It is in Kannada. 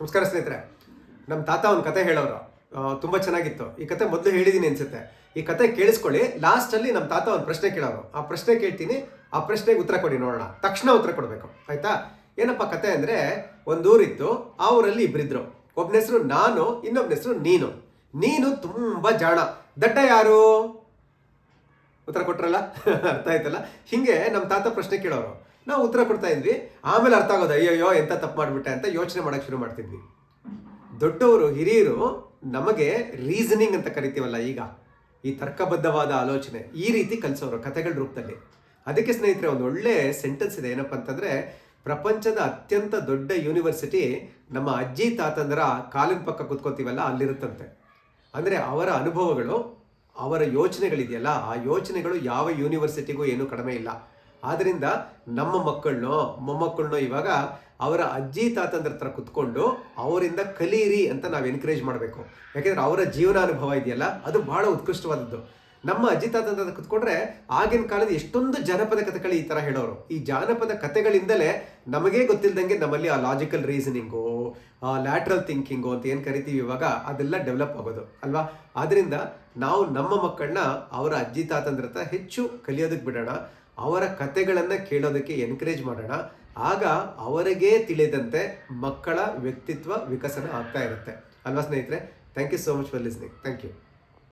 ನಮಸ್ಕಾರ ಸ್ನೇಹಿತರೆ. ನಮ್ಮ ತಾತ ಒಂದು ಕತೆ ಹೇಳೋರು. ತುಂಬ ಚೆನ್ನಾಗಿತ್ತು. ಈ ಕತೆ ಮೊದಲು ಹೇಳಿದ್ದೀನಿ ಅನ್ಸುತ್ತೆ. ಈ ಕತೆ ಕೇಳಿಸ್ಕೊಳ್ಳಿ ಲಾಸ್ಟಲ್ಲಿ ನಮ್ಮ ತಾತ ಒಂದು ಪ್ರಶ್ನೆ ಕೇಳೋರು. ಆ ಪ್ರಶ್ನೆ ಕೇಳ್ತೀನಿ, ಆ ಪ್ರಶ್ನೆಗೆ ಉತ್ತರ ಕೊಡಿ ನೋಡೋಣ. ತಕ್ಷಣ ಉತ್ತರ ಕೊಡಬೇಕು. ಆಯಿತಾ? ಏನಪ್ಪ ಕತೆ ಅಂದರೆ, ಒಂದು ಊರಿತ್ತು, ಆ ಊರಲ್ಲಿ ಇಬ್ರಿದ್ರು. ಒಬ್ಬನ ಹೆಸರು ನಾನು ಇನ್ನೊಬ್ಬನ ಹೆಸರು ನೀನು. ನೀನು ತುಂಬ ಜಾಣ. ದಡ್ಡ ಯಾರು? ಉತ್ತರ ಕೊಟ್ರಲ್ಲ? ಅರ್ಥ ಆಯ್ತಲ್ಲ? ಹಿಂಗೆ ನಮ್ಮ ತಾತ ಪ್ರಶ್ನೆ ಕೇಳೋರು. ನಾವು ಉತ್ತರ ಕೊಡ್ತಾ ಇದ್ವಿ. ಆಮೇಲೆ ಅರ್ಥ ಆಗೋದು, ಅಯ್ಯಯ್ಯೋ, ಎಂತ ತಪ್ಪು ಮಾಡಿಬಿಟ್ಟೆ ಅಂತ ಯೋಚನೆ ಮಾಡಕ್ ಶುರು ಮಾಡ್ತಿದ್ವಿ. ದೊಡ್ಡವರು, ಹಿರಿಯರು ನಮಗೆ ರೀಸನಿಂಗ್ ಅಂತ ಕರಿತೀವಲ್ಲ ಈಗ. ಈ ತರ್ಕಬದ್ಧವಾದ ಆಲೋಚನೆ, ಈ ರೀತಿ ಕಲಿಸೋರು ಕಥೆಗಳ ರೂಪದಲ್ಲಿ. ಅದಕ್ಕೆ ಸ್ನೇಹಿತರೆ, ಒಂದು ಒಳ್ಳೆ ಸೆಂಟೆನ್ಸ್ ಇದೆ. ಏನಪ್ಪ ಅಂತಂದ್ರೆ, ಪ್ರಪಂಚದ ಅತ್ಯಂತ ದೊಡ್ಡ ಯೂನಿವರ್ಸಿಟಿ ನಮ್ಮ ಅಜ್ಜಿ, ತಾತಂದರ ಕಾಲಿನ ಪಕ್ಕ ಕುತ್ಕೋತೀವಲ್ಲ, ಅಲ್ಲಿರುತ್ತಂತೆ. ಅಂದರೆ ಅವರ ಅನುಭವಗಳು, ಅವರ ಯೋಚನೆಗಳಿದೆಯಲ್ಲ, ಆ ಯೋಚನೆಗಳು ಯಾವ ಯೂನಿವರ್ಸಿಟಿಗೂ ಏನೂ ಕಡಿಮೆ ಇಲ್ಲ. ಆದ್ರಿಂದ ನಮ್ಮ ಮಕ್ಕಳನ್ನೋ, ಮೊಮ್ಮಕ್ಕಳನ್ನೋ ಇವಾಗ ಅವರ ಅಜ್ಜಿ, ತಾತಂದ್ರ ಹತ್ರ ಕುತ್ಕೊಂಡು ಅವರಿಂದ ಕಲೀರಿ ಅಂತ ನಾವು ಎನ್ಕರೇಜ್ ಮಾಡಬೇಕು. ಯಾಕೆಂದರೆ ಅವರ ಜೀವನಾನುಭವ ಇದೆಯಲ್ಲ, ಅದು ಬಹಳ ಉತ್ಕೃಷ್ಟವಾದದ್ದು. ನಮ್ಮ ಅಜ್ಜಿ, ತಾತಂದ್ರ ಕುತ್ಕೊಂಡ್ರೆ ಆಗಿನ ಕಾಲದ ಎಷ್ಟೊಂದು ಜಾನಪದ ಕಥೆಗಳು ಈ ಥರ ಹೇಳೋರು. ಈ ಜಾನಪದ ಕಥೆಗಳಿಂದಲೇ ನಮಗೇ ಗೊತ್ತಿಲ್ಲದಂಗೆ ನಮ್ಮಲ್ಲಿ ಆ ಲಾಜಿಕಲ್ ರೀಸನಿಂಗು ಲ್ಯಾಟ್ರಲ್ ಥಿಂಕಿಂಗು ಅಂತ ಏನು ಕರಿತೀವಿ ಇವಾಗ, ಅದೆಲ್ಲ ಡೆವಲಪ್ ಆಗೋದು, ಅಲ್ವಾ? ಆದ್ದರಿಂದ ನಾವು ನಮ್ಮ ಮಕ್ಕಳನ್ನ ಅವರ ಅಜ್ಜಿ, ತಾತಂದ್ರ ಹತ್ರ ಹೆಚ್ಚು ಕಲಿಯೋದಕ್ಕೆ ಬಿಡೋಣ. ಅವರ ಕತೆಗಳನ್ನು ಕೇಳೋದಕ್ಕೆ ಎನ್ಕರೇಜ್ ಮಾಡೋಣ. ಆಗ ಅವರಿಗೇ ತಿಳಿದಂತೆ ಮಕ್ಕಳ ವ್ಯಕ್ತಿತ್ವ ವಿಕಸನ ಆಗ್ತಾ ಇರುತ್ತೆ. ಅಲ್ವಾ ಸ್ನೇಹಿತರೆ? Thank you so much for listening thank you